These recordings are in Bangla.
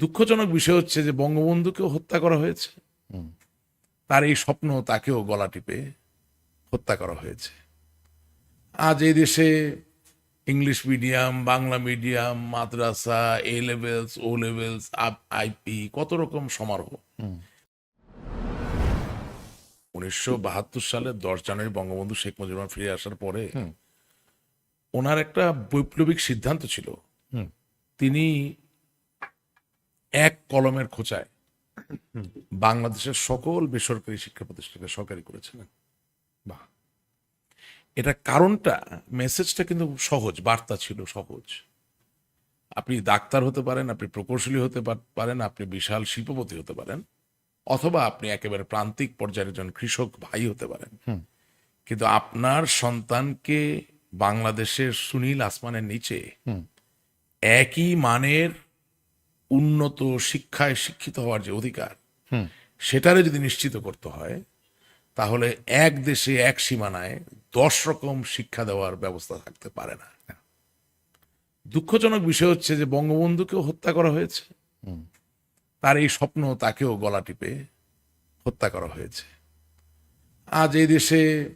দুঃখজনক বিষয় হচ্ছে যে বঙ্গবন্ধুকেও হত্যা করা হয়েছে। তার এই স্বপ্ন তাকেও গলা টিপে হত্যা করা হয়েছে। আজ এই দেশে English medium Bangla medium Madrasa A levels O levels IP কত রকম সমারোহ। উনিশশো বাহাত্তর সালে দশ জানুয়ারি বঙ্গবন্ধু শেখ মুজিবুর রহমান ফিরে আসার পরে ওনার একটা বৈপ্লবিক সিদ্ধান্ত ছিল। তিনি এক কলমের খোঁচায় বাংলাদেশের সকল বেসরকারি শিক্ষা প্রতিষ্ঠানকে সরকারি করেছিলেন বা এটা কারণটা মেসেজটা কিন্তু সহজ বার্তা ছিল সহজ। আপনি ডাক্তার হতে পারেন আপনি প্রকৌশলী হতে পার- পারেন আপনি বিশাল শিল্পপতি হতে পারেন অথবা আপনি একেবারে প্রান্তিক পর্যায়ের একজন কৃষক ভাই হতে পারেন। কিন্তু আপনার সন্তানকে বাংলাদেশের সুনীল আসমানের নিচে একই মানের উন্নত শিক্ষায় শিক্ষিত হওয়ার যে অধিকার সেটারে যদি নিশ্চিত করতে হয় তাহলে এক দেশে এক সীমানায় দশ রকম শিক্ষা দেওয়ার ব্যবস্থা থাকতে পারে না। দুঃখজনক বিষয় হচ্ছে যে বঙ্গবন্ধুকেও হত্যা করা হয়েছে। তার এই স্বপ্ন তাকেও গলা টিপে হত্যা করা হয়েছে। আজ এই দেশে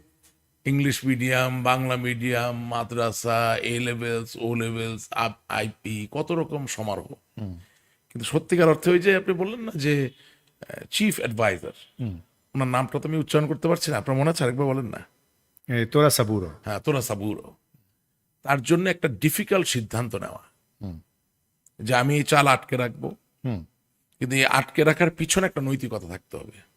English medium Bangla medium Madrasa A levels O levels IP কত রকম সমারোহ। কিন্তু সত্যিকার অর্থে ওই যে আপনি বললেন না যে চিফ অ্যাডভাইজার ওনার নামটা তো আমি উচ্চারণ করতে পারছি না। আপনার মনে আছে আরেকবার বলেন না? তোরা সাবুরো। হ্যাঁ তোরা সাবুরো। তার জন্য একটা ডিফিকাল্ট সিদ্ধান্ত নেওয়া। যে আমি এই চাল আটকে রাখব। কিন্তু এই আটকে রাখার পিছনে একটা নৈতিকতা থাকতে হবে।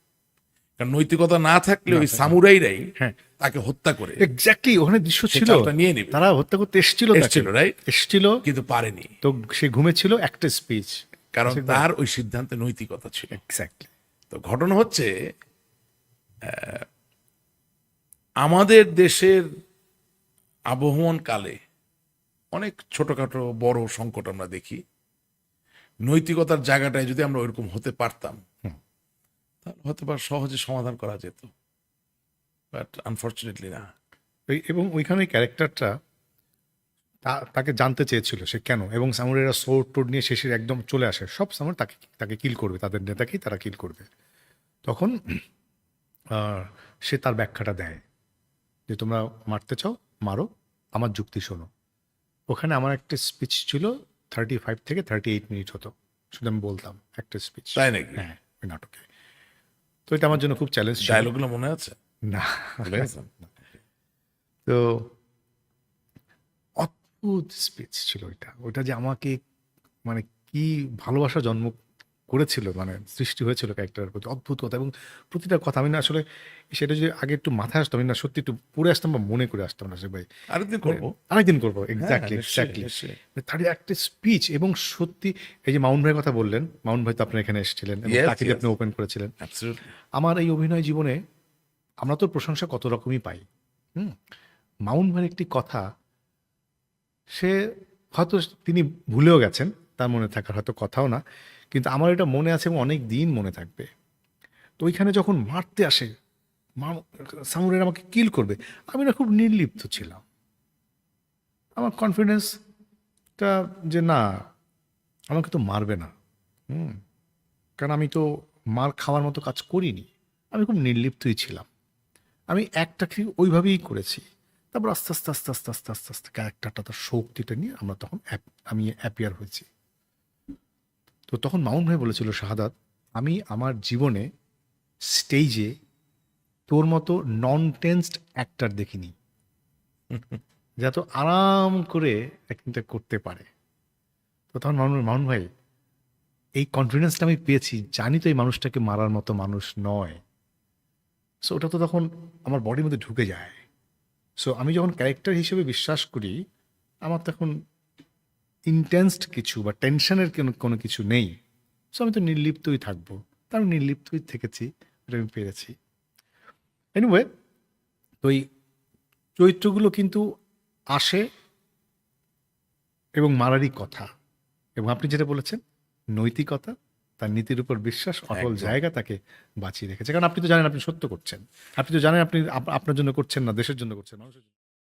কারণ নৈতিকতা না থাকলে ওই সামুরাইরাই হ্যাঁ। তাকে হত্যা করে। এক্স্যাক্টলি ওখানে দৃশ্য ছিল। নিয়ে নিবে। তারা হত্যা করতে এসেছিল। এসছিল, right? এসেছিল। কিন্তু পারেনি। তো সে ঘুমেছিল একটা স্পিচ কারণ তার ওই সিদ্ধান্তে নৈতিকতা ছিল। এক্স্যাক্টলি তো ঘটনা হচ্ছে আমাদের দেশের আবহমান কালে অনেক ছোটখাটো বড় সংকট আমরা দেখি। নৈতিকতার জায়গাটায় যদি আমরা ওইরকম হতে পারতাম তাহলে হয়তো বা সহজে সমাধান করা যেত। বাট আনফর্চুনেটলি না। এবং ওইখানে ক্যারেক্টারটা তাকে জানতে চেয়েছিল সে কেন? এবং সামুরেরা সোর টোর নিয়ে শেষের একদম চলে আসে। সব সামুর তাকে তাকে কিল করবে তাদের নেতাকেই তারা কিল করবে। তখন সে তার ব্যাখ্যাটা দেয় যে তোমরা মারতে চাও মারো আমার যুক্তি শোনো। ওখানে আমার একটা স্পিচ ছিল থার্টি ফাইভ থেকে থার্টি এইট মিনিট হতো। শুধু আমি বলতাম একটা স্পিচ তাই নাকি? হ্যাঁ ওই নাটকে। তো এটা আমার জন্য খুব চ্যালেঞ্জ ডায়লগুলো মনে আছে? না। তো অদ্ভুত স্পিচ ছিল ওইটা ওইটা যে আমাকে মানে কি ভালোবাসা জন্ম করেছিল মানে সৃষ্টি হয়েছিল ক্যারেক্টারের প্রতি অদ্ভুত কথা। এবং প্রতিটা কথা আমি না আসলে সেটা যদি আগে একটু মাথায় আসতাম আমি না সত্যি একটু পড়ে আসতাম বা মনে করে আসতাম না সে ভাই। আরেকদিন করব? আরেকদিন করব এক্স্যাক্টলি এক্স্যাক্টলি তার একটা স্পিচ এবং সত্যি এই যে মাউন্ট ভাইয়ের কথা বললেন মাউন্ট ভাই তো আপনার এখানে এসেছিলেন তাকে আপনি ওপেন করেছিলেন. আমার এই অভিনয় জীবনে আমরা তো প্রশংসা কত রকমই পাই। হুম? মাউন্ট ভাইয়ের একটি কথা সে হয়তো তিনি ভুলেও গেছেন, তার মনে থাকার হয়তো কথাও না, কিন্তু আমার এটা মনে আছে এবং অনেক দিন মনে থাকবে। তো ওইখানে যখন মারতে আসে সামুরের আমাকে কিল করবে, আমি না খুব নির্লিপ্ত ছিলাম। আমার কনফিডেন্সটা যে না, আমাকে তো মারবে না, হুম, কারণ আমি তো মার খাওয়ার মতো কাজ করিনি, আমি খুব নির্লিপ্তই ছিলাম। আমি একটাকে ওইভাবেই করেছি। তারপর আস্তে আস্তে আস্তে আস্তে আস্তে আস্তে আস্তে ক্যারেক্টারটা তার শক্তিটা নিয়ে আমরা তখন আমি অ্যাপিয়ার হয়েছি। তো তখন মাউন্ট ভাই বলেছিল শাহাদাত আমি আমার জীবনে স্টেজে তোর মতো নন টেন্সড অ্যাক্টার দেখিনি যত আরাম করে অ্যাক্টিংটা করতে পারে। তো তখন মাউন্ট মাউন্ট ভাই এই কনফিডেন্সটা আমি পেয়েছি জানি তো এই মানুষটাকে মারার মতো মানুষ নয়। সো ওটা তো তখন আমার বডির মধ্যে ঢুকে যায়। সো আমি যখন ক্যারেক্টার হিসেবে বিশ্বাস করি, আমার তখন ইন্টেন্সড কিছু বা টেনশনের কোনো কোনো কিছু নেই। সো আমি তো নির্লিপ্তই থাকব। তা আমি নির্লিপ্তই থেকেছি, এটা আমি পেরেছি। এনিওয়ে তো এই চরিত্রগুলো কিন্তু আসে এবং মারারই কথা। এবং আপনি যেটা বলেছেন, নৈতিকতা তার নীতির উপর বিশ্বাস অটল জায়গা তাকে বাঁচিয়ে রেখেছে। কারণ আপনি তো জানেন আপনি সত্য করছেন। আপনি তো জানেন আপনি আপ- আপনার জন্য করছেন না দেশের জন্য করছেন মানুষের